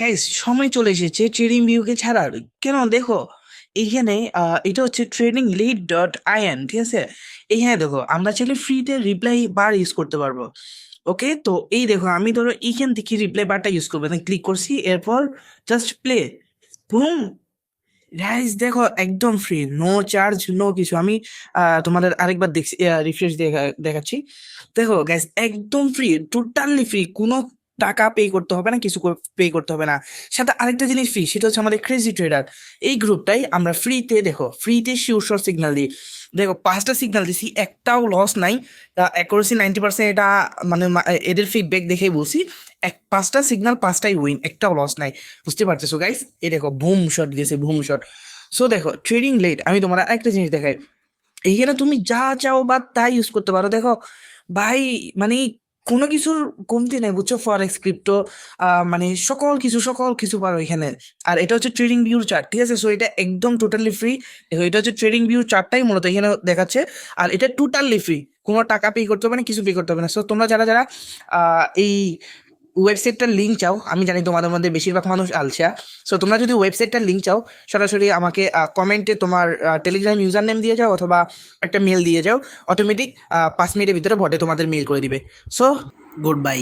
Guys সময় চলে এসেছে ট্রেডিং ভিউকে ছাড়ার কেন? দেখো, এইখানে এটা হচ্ছে ট্রেডিং লিড ডট আইএন ঠিক আছে? এইখানে দেখো, আমরা চাইলে ফ্রিতে রিপ্লাই বার ইউজ করতে পারব। ওকে তো এই দেখো, আমি ধরো এইখান থেকে রিপ্লাই বারটা ইউজ করব ক্লিক করছি, এরপর জাস্ট প্লে বুম গাইস দেখো, একদম ফ্রি নো চার্জ নো কিছু। আমি তোমাদের আরেকবার দেখছি রিফ্রেশ দেখাচ্ছি। দেখো গ্যাস একদম ফ্রি টোটালি ফ্রি কোনো টাকা পে করতে হবে না, কিছু পে করতে হবে না। সাথে আরেকটা জিনিস ফ্রি সেটা হচ্ছে আমাদের ক্রেজি ট্রেডার এই গ্রুপটাই আমরা ফ্রিতে দেখো ফ্রিতে শিওর শর্ট সিগন্যাল দিই। দেখো, পাঁচটা সিগনাল দিছি, একটাও লস নাই। অ্যাকুরেসি নাইনটি পার্সেন্ট এটা মানে এদের ফিডব্যাক দেখেই বলছি, এক, পাঁচটা সিগনাল পাঁচটাই উইন একটাও লস নাই। বুঝতে পারতেছো গাইস এই দেখো বুম শট দিয়েছে বুম শট সো দেখো ট্রেডিং লেট আমি তোমার একটা জিনিস দেখাই। এইখানে তুমি যা চাও বা তাই ইউজ করতে পারো। দেখো, ভাই মানে কোনো কিছুর কমতি নেই, বুঝছ? ফরেক্স ক্রিপ্টো মানে সকল কিছু সকল কিছু পারো এখানে। আর এটা হচ্ছে ট্রেডিং ভিউর চার্ট ঠিক আছে? সো এটা একদম টোটালি ফ্রি দেখো, এটা হচ্ছে ট্রেডিং ভিউর চার্টটাই মূলত এখানে দেখাচ্ছে। আর এটা টোটালি ফ্রি কোনো টাকা পে করতে হবে না, কিছু পে করতে হবে না। সো তোমরা যারা যারা এই ওয়েবসাইটটার লিঙ্ক চাও, আমি জানি তোমাদের মধ্যে বেশিরভাগ মানুষ আলসা সো তোমরা যদি ওয়েবসাইটটার লিঙ্ক চাও, সরাসরি আমাকে কমেন্টে তোমার টেলিগ্রাম ইউজার নেম দিয়ে যাও অথবা একটা মেল দিয়ে যাও অটোমেটিক পাঁচ মিনিটের ভিতরে ভোটে তোমাদের মেল করে দিবে। So good bye